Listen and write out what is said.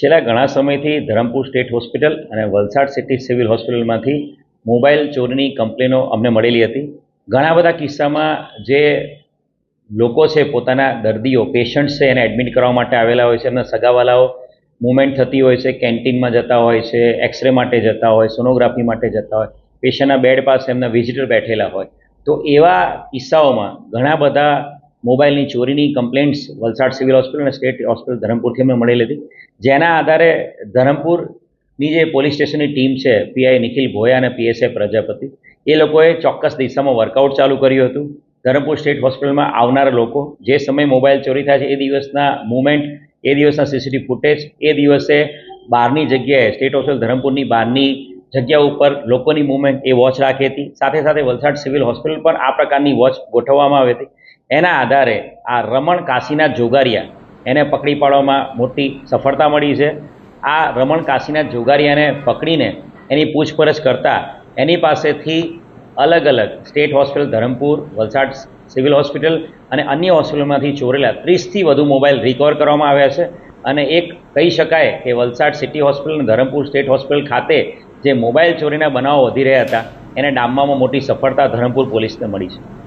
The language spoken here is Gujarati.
છેલ્લા ઘણા સમયથી ધરમપુર સ્ટેટ હોસ્પિટલ અને વલસાડ સિટી સિવિલ હોસ્પિટલમાંથી મોબાઈલ ચોરીની કમ્પ્લેનો અમને મળેલી હતી. ઘણા બધા કિસ્સામાં જે લોકો છે પોતાના દર્દીઓ પેશન્ટ્સ છે એને એડમિટ કરવા માટે આવેલા હોય છે, એમના સગાવાલાઓ મુવમેન્ટ થતી હોય છે કેન્ટીનમાં જતા હોય છે એક્સરે માટે જતા હોય સોનોગ્રાફી માટે જતા હોય પેશન્ટના બેડ પાસે એમના વિઝિટર બેઠેલા હોય. તો એવા કિસ્સાઓમાં ઘણા બધા મોબાઈલની ચોરીની કમ્પ્લેન્ટ્સ વલસાડ સિવિલ હોસ્પિટલ અને સ્ટેટ હોસ્પિટલ ધરમપુરથી અમને મળેલી હતી. જેના આધારે ધરમપુરની જે પોલીસ સ્ટેશનની ટીમ છે, પીઆઈ નિખિલ ભોયા અને પીએસએફ પ્રજાપતિ, એ લોકોએ ચોક્કસ દિશામાં વર્કઆઉટ ચાલુ કર્યું હતું. ધરમપુર સ્ટેટ હોસ્પિટલમાં આવનારા લોકો જે સમયે મોબાઈલ ચોરી થાય છે, એ દિવસના મુમેન્ટ એ દિવસના સીસીટીવી ફૂટેજ, એ દિવસે બહારની જગ્યાએ, સ્ટેટ હોસ્પિટલ ધરમપુરની બહારની જગ્યા ઉપર લોકોની મુવમેન્ટ એ વોચ રાખી હતી. સાથે સાથે વલસાડ સિવિલ હોસ્પિટલ પર આ પ્રકારની વોચ ગોઠવવામાં આવી હતી. એના આધારે આ રમણ કાશીનાથ જોગારિયા એને પકડી પાડવામાં મોટી સફળતા મળી છે. આ રમણ કાશીનાથ જોગારિયાને પકડીને એની પૂછપરછ કરતાં એની પાસેથી અલગ અલગ state hospital, Dharampur, Valsad civil hospital અને અન્ય હોસ્પિટલમાંથી ચોરેલા ત્રીસથી વધુ મોબાઈલ રિકવર કરવામાં આવ્યા છે. અને એક કહી શકાય કે વલસાડ સિટી હોસ્પિટલ અને ધરમપુર સ્ટેટ હોસ્પિટલ ખાતે જે મોબાઈલ ચોરીના બનાવો વધી રહ્યા હતા, એને ડામવામાં મોટી સફળતા ધરમપુર પોલીસને મળી છે.